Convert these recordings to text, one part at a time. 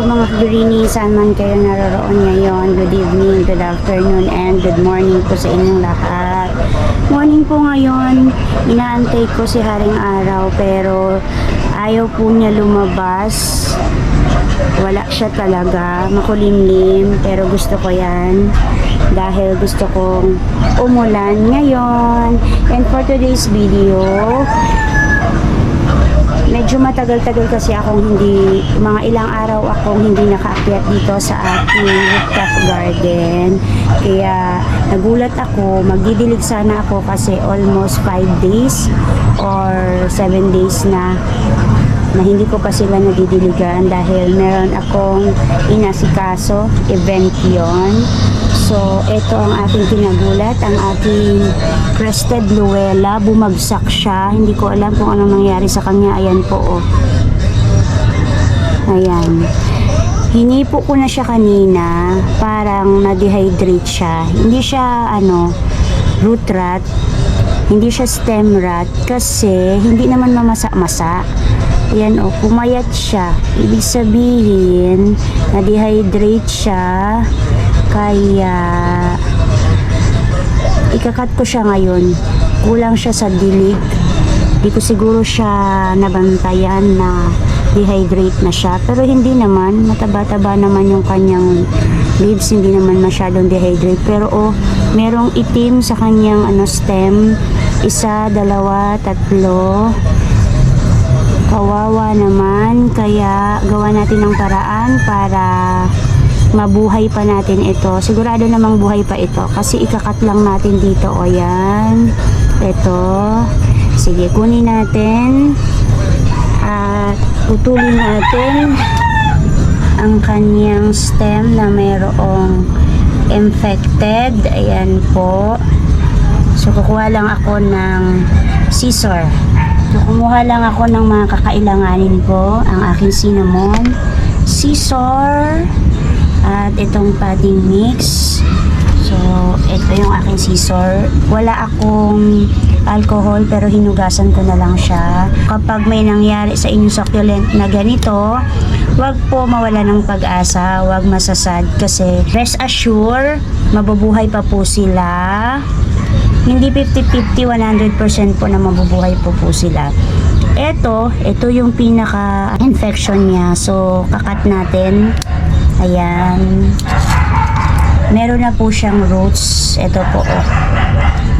po mga Birini, saan man kayo naroroon ngayon. Good evening, good afternoon, and good morning po sa inyong lahat. Morning po ngayon, inaantay ko si Haring Araw pero ayaw po niya lumabas. Wala siya talaga, makulimlim, pero gusto ko yan dahil gusto kong umulan ngayon. And for today's video, medyo matagal-tagal kasi akong hindi, mga ilang araw akong hindi nakaakyat dito sa aking rooftop garden. Kaya nagulat ako, magdidilig sana ako kasi almost 5 days or 7 days na na hindi ko pa sila nadidiligan dahil meron akong inasikaso, event yon. So, ito ang aking kinagulat, ang aking crested luella, bumagsak siya. Hindi ko alam kung anong nangyari sa kanya. Ayan po, oh. Ayan. Hinipo ko na siya kanina, parang na-dehydrate siya. Hindi siya, ano, root rot, hindi siya stem rot kasi hindi naman mamasa-masa. Ayan o, pumayat siya. Ibig sabihin, na-dehydrate siya. Kaya, ikakat ko siya ngayon. Kulang siya sa dilig. Di ko siguro siya nabantayan na dehydrate na siya. Pero hindi naman, mataba-taba naman yung kanyang leaves. Hindi naman masyadong dehydrate. Pero oh, merong itim sa kanyang ano, stem. Isa, dalawa, tatlo. Kawawa naman, kaya gawa natin ng paraan para mabuhay pa natin ito. Sigurado namang buhay pa ito kasi ikakat lang natin dito. O yan. Ito. Sige, kunin natin. At putulin natin ang kanyang stem na mayroong infected. Ayan po. So, kukuha lang ako ng scissor. So, kumuha lang ako ng mga kakailanganin ko. Ang aking cinnamon, scissor, at itong padding mix. So, ito yung aking scissor. Wala akong alcohol pero hinugasan ko na lang siya. Kapag may nangyari sa inyong succulent na ganito, wag po mawala ng pag-asa, wag masasad kasi rest assure, mabubuhay pa po sila. Hindi 50-50, 100% po na mabubuhay po po sila. Ito, ito yung pinaka-infection niya. So, kakat natin. Ayan. Meron na po siyang roots. Ito po, oh.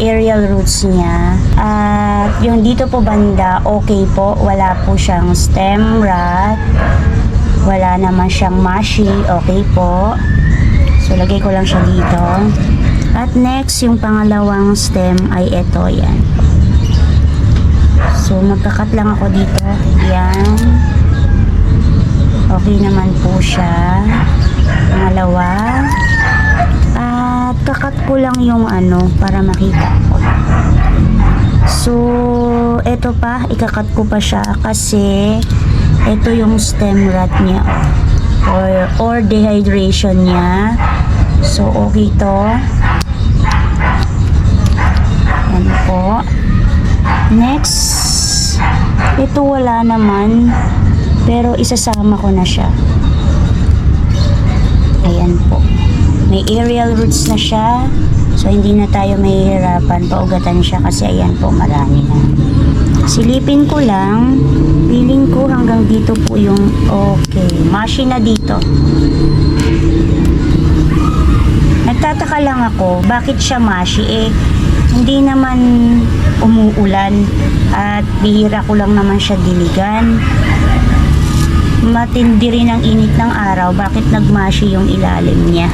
Aerial roots niya. At yung dito po banda, okay po. Wala po siyang stem rot. Wala naman siyang mushy. Okay po. So, lagay ko lang siya dito. At next, yung pangalawang stem ay ito, yan. So, magkakat lang ako dito. Yan. Okay naman po siya. Pangalawa. At kakat ko lang yung ano, para makita ko. So, ito pa, ikakat ko pa siya kasi ito yung stem rot niya or, or dehydration niya. So, okay to. Yan po. Next, ito wala naman, pero isasama ko na siya. Ayan po. May aerial roots na siya, so hindi na tayo mahihirapan paugatan siya kasi ayan po, marami na. Silipin ko lang, feeling ko hanggang dito po yung okay. Mashi na dito. Nagtataka lang ako, bakit siya mashi? Eh, hindi naman umuulan at bihira ko lang naman siya diligan. Matindi rin ang init ng araw, bakit nagmashi yung ilalim niya?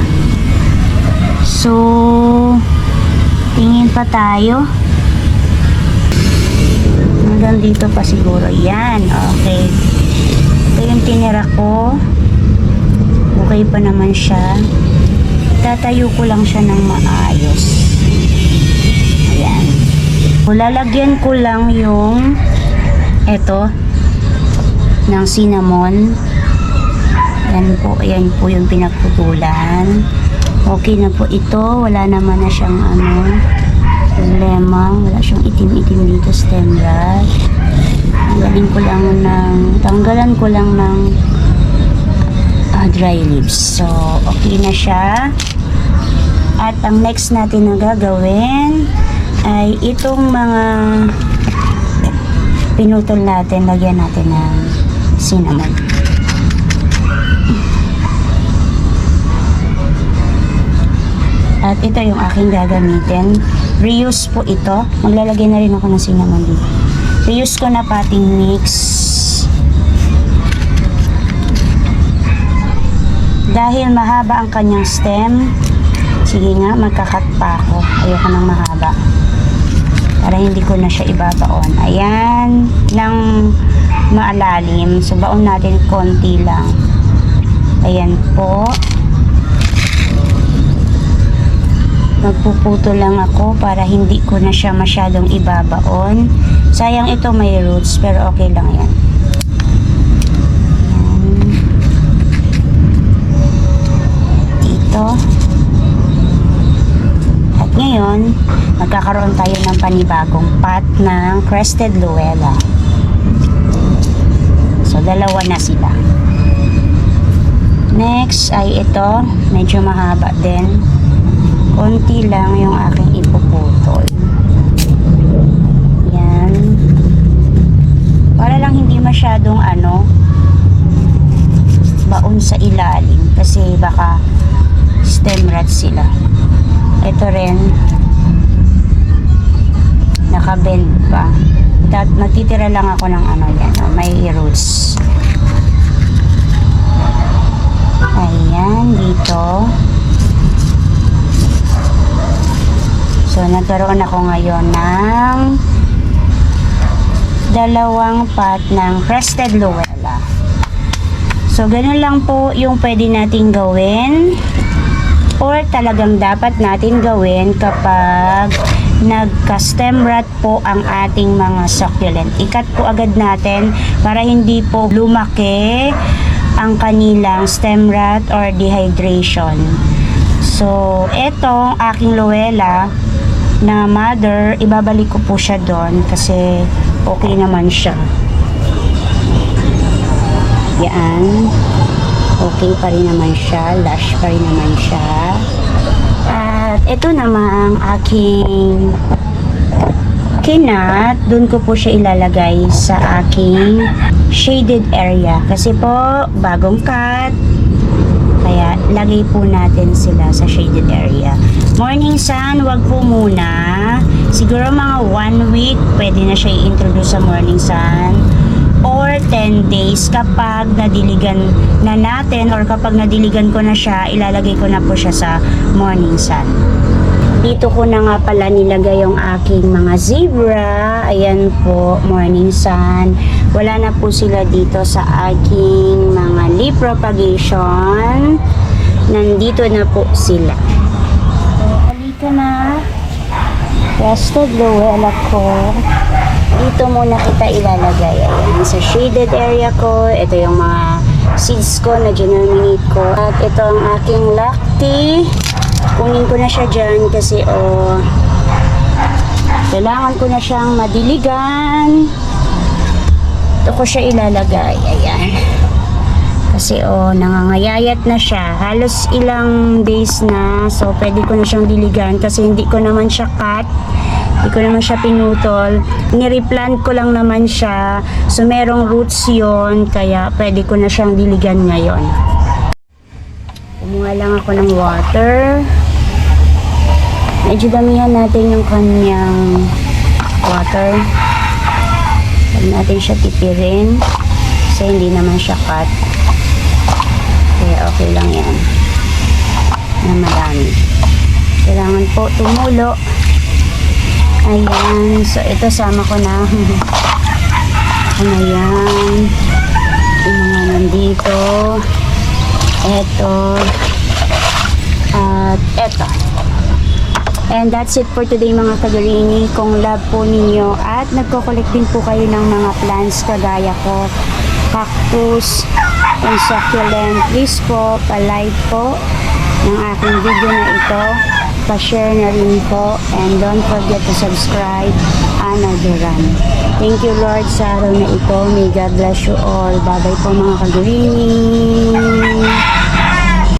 So, tingin pa tayo. Hanggang dito pa siguro. Yan, okay. Ito yung tinira ko. Okay pa naman siya. Tatayo ko lang siya ng maayos. Ayan. Lalagyan ko lang yung eto ng cinnamon. Yan po, ayan po yung pinagputulan. Okay na po ito. Wala naman na siyang ano, problema. Wala siyang itim-itim dito stem rot. Tanggalin ko lang ng, tanggalan ko lang ng mga dry leaves. So, okay na siya. At ang next natin na gagawin ay itong mga pinutol natin, lagyan natin ng cinnamon. At ito yung aking gagamitin. Reuse po ito. Maglalagay na rin ako ng cinnamon dito. Reuse ko na pating mix. Dahil mahaba ang kanyang stem, sige nga, magkakat pa ako. Ayoko ng mahaba. Para hindi ko na siya ibabaon. Ayan, ng maalalim. So, baon natin konti lang. Ayan po. Magpuputo lang ako para hindi ko na siya masyadong ibabaon. Sayang ito may roots, pero okay lang yan. Ayan. Dito. At ngayon, magkakaroon tayo ng panibagong pot ng Crested Luella. Dalawa na sila. Next ay ito, medyo mahaba din. Konti lang yung aking ipuputol. Yan. Para lang hindi masyadong ano, baon sa ilalim kasi baka stem rot sila. Ito rin, nakabend pa. Tat magtitira lang ako ng ano yan, oh, may roots. Ayan, dito. So, nagkaroon ako ngayon ng dalawang pot ng Crested Luella. So, ganun lang po yung pwede nating gawin or talagang dapat natin gawin kapag nagka-stem rot po ang ating mga succulent. Ikat po agad natin para hindi po lumaki ang kanilang stem rot or dehydration. So, etong aking Luella na mother, ibabalik ko po siya doon kasi okay naman siya. Yan. Okay pa rin naman siya. Lush pa rin naman siya. At ito namang aking kinat. Doon ko po siya ilalagay sa aking shaded area. Kasi po, bagong cut. Kaya, lagay po natin sila sa shaded area. Morning sun, wag po muna. Siguro mga one week, pwede na siya i-introduce sa morning sun. Or 10 days kapag nadiligan na natin or kapag nadiligan ko na siya, ilalagay ko na po siya sa morning sun. Dito ko na nga pala nilagay yung aking mga zebra. Ayan po, morning sun. Wala na po sila dito sa aking mga leaf propagation. Nandito na po sila. So, halika na. Rested Luella ko. Dito muna kita ilalagay. Ayan, sa shaded area ko. Ito yung mga seeds ko na germinate ko. At ito ang aking lacti. Kunin ko na siya dyan kasi oh, kailangan ko na siyang madiligan. Ito ko siya ilalagay. Ayan. Kasi oh, nangangayayat na siya. Halos ilang days na. So, pwede ko na siyang diligan kasi hindi ko naman siya cut. Hindi ko naman siya pinutol. Nireplant ko lang naman siya. So, merong roots yon Kaya, pwede ko na siyang diligan ngayon. Kumuha lang ako ng water. Medyo damihan natin yung kanyang water. Huwag natin siya tipirin. Kasi hindi naman siya cut. Kaya okay lang yan. Na marami. Kailangan po tumulo. Ayan. So, ito sama ko na. ano yan. Yung mga nandito. Ito. At eto. And that's it for today mga kagarini. Kung love po ninyo at nagko-collect din po kayo ng mga plants kagaya ko, cactus, and succulent, please po, pa-like po ng aking video na ito. Pa-share na rin po. And don't forget to subscribe. Ana Duran. Thank you Lord sa araw na ito. May God bless you all. Bye-bye po mga kagarini.